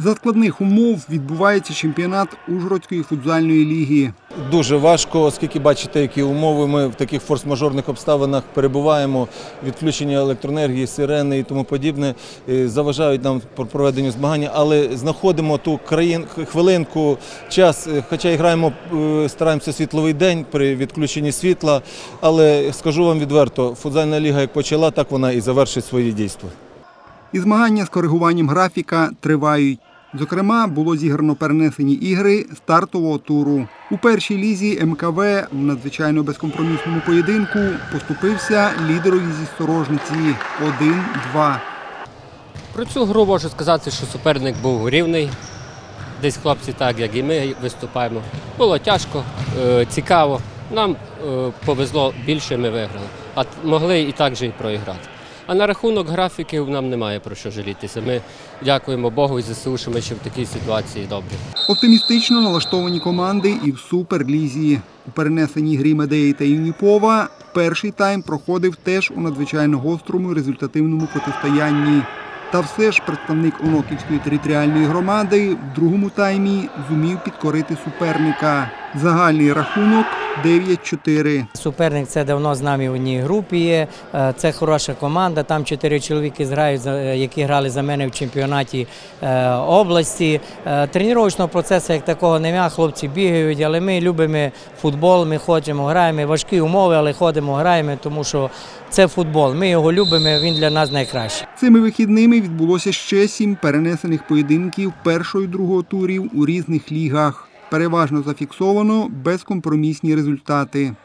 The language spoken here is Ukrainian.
За складних умов відбувається чемпіонат Ужгородської футзальної ліги. Дуже важко, оскільки бачите, які умови ми в таких форс-мажорних обставинах перебуваємо. Відключення електроенергії, сирени і тому подібне заважають нам про проведенню змагання, але знаходимо ту країн хвилинку, час, е, хоча і граємо, е, стараємося світловий день при відключенні світла. Але скажу вам відверто, футзальна ліга як почала, так вона і завершить свої дійства. І змагання з коригуванням графіка тривають. Зокрема, було зіграно перенесені ігри стартового туру. У першій лізі МКВ в надзвичайно безкомпромісному поєдинку поступився лідерові зі сторожниці 1-2. Про цю гру можу сказати, що суперник був рівний. Десь хлопці так, як і ми виступаємо. Було тяжко, е, цікаво. Нам е, повезло більше, ми виграли. А могли і так же і проіграти. А на рахунок графіків нам немає про що жалітися. Ми дякуємо Богу і ЗСУ, що ми ще в такій ситуації добрі. Оптимістично налаштовані команди і в суперлізі. У перенесеній грі Медеї та Юніпова перший тайм проходив теж у надзвичайно гострому результативному протистоянні. Та все ж представник Оноківської територіальної громади в другому таймі зумів підкорити суперника. Загальний рахунок 9-4. Суперник це давно з нами в одній групі є. Е, Це хороша команда. Там чотири чоловіки зграють, за- е, які грали за мене в чемпіонаті е, області. Тренувального процесу як такого немає. Хлопці бігають, але ми любимо футбол. Ми хочемо, граємо. Важкі умови, але ходимо, граємо, тому що це футбол. Ми його любимо. Він для нас найкращий. Цими вихідними відбулося ще сім перенесених поєдинків першого і другого турів у різних лігах. Переважно зафіксовано безкомпромісні результати.